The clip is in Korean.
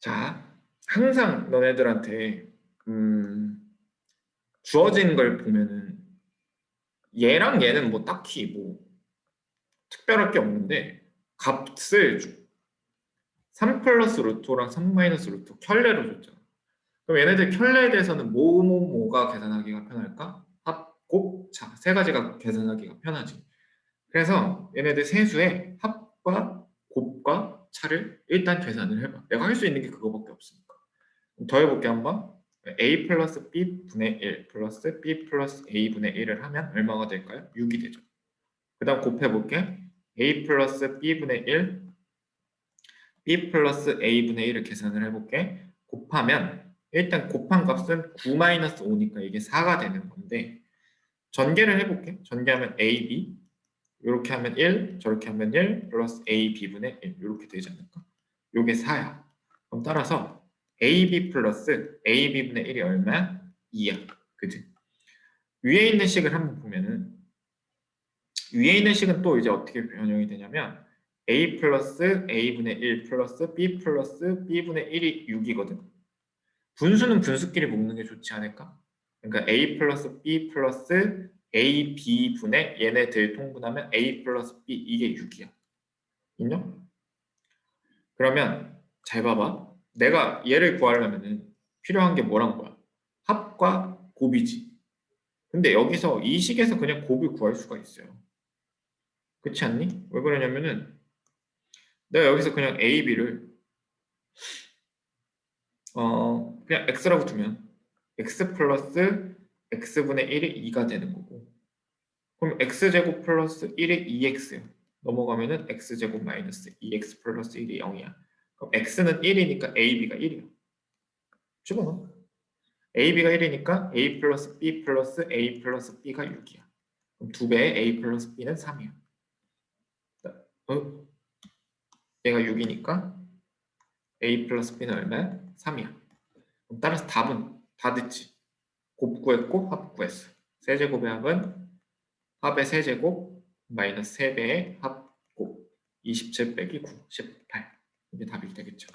자, 항상 너네들한테 음, 주어진 걸 보면은 얘랑 얘는 뭐 딱히 뭐 특별할 게 없는데 값을 줘. 3 플러스 루토랑 3 마이너스 루토 켤레로 줬잖아. 그럼 얘네들 켤레에 대해서는 뭐뭐뭐가 계산하기가 편할까? 합, 곱, 차. 세 가지가 계산하기가 편하지. 그래서 얘네들 세수의 합과 곱과 차를 일단 계산을 해봐. 내가 할 수 있는 게 그거밖에 없으니까. 더해볼게 한번. a 플러스 b 분의 1 플러스 b 플러스 a 분의 1을 하면 얼마가 될까요? 6이 되죠. 그 다음 곱해볼게. a 플러스 b 분의 1 b 플러스 a 분의 1을 계산을 해볼게. 곱하면 일단 곱한 값은 9 마이너스 5니까 이게 4가 되는 건데 전개를 해볼게. 전개하면 a, b 이렇게 하면 1, 저렇게 하면 1 플러스 a, b분의 1 이렇게 되지 않을까? 요게 4야. 그럼 따라서 ab 플러스 ab분의 1이 얼마야? 2야. 그지? 위에 있는 식을 한번 보면은 위에 있는 식은 또 이제 어떻게 변형이 되냐면 a 플러스 a분의 1 플러스 b 플러스 b분의 1이 6이거든. 분수는 분수끼리 묶는 게 좋지 않을까? 그러니까 a 플러스 b 플러스 a, b분의 얘네들 통분하면 a 플러스 b 이게 6이야. 인정? 그러면 잘 봐봐. 내가 얘를 구하려면 필요한 게 뭐란 거야? 합과 곱이지. 근데 여기서 이 식에서 그냥 곱을 구할 수가 있어요. 그렇지 않니? 왜 그러냐면은 내가 여기서 그냥 a, b를 어 그냥 x라고 두면 x 플러스 x분의 1이 2가 되는 거고 그럼 x제곱 플러스 1이 2x야. 넘어가면은 x제곱 마이너스 2x 플러스 1이 0이야. 그럼 x는 1이니까 ab가 1이야. 집어넣어. ab가 1이니까 a 플러스 b 플러스 a 플러스 b가 6이야. 그럼 두 배의 a 플러스 b는 3이야. 어? 얘가 6이니까 a 플러스 b는 얼마야? 3이야. 그럼 따라서 답은 다 듣지. 곱 구했고 합 구했어. 세제곱의 합은 합의 세제곱 마이너스 3배의 합곱 27 빼기 9, 18 이게 답이 되겠죠.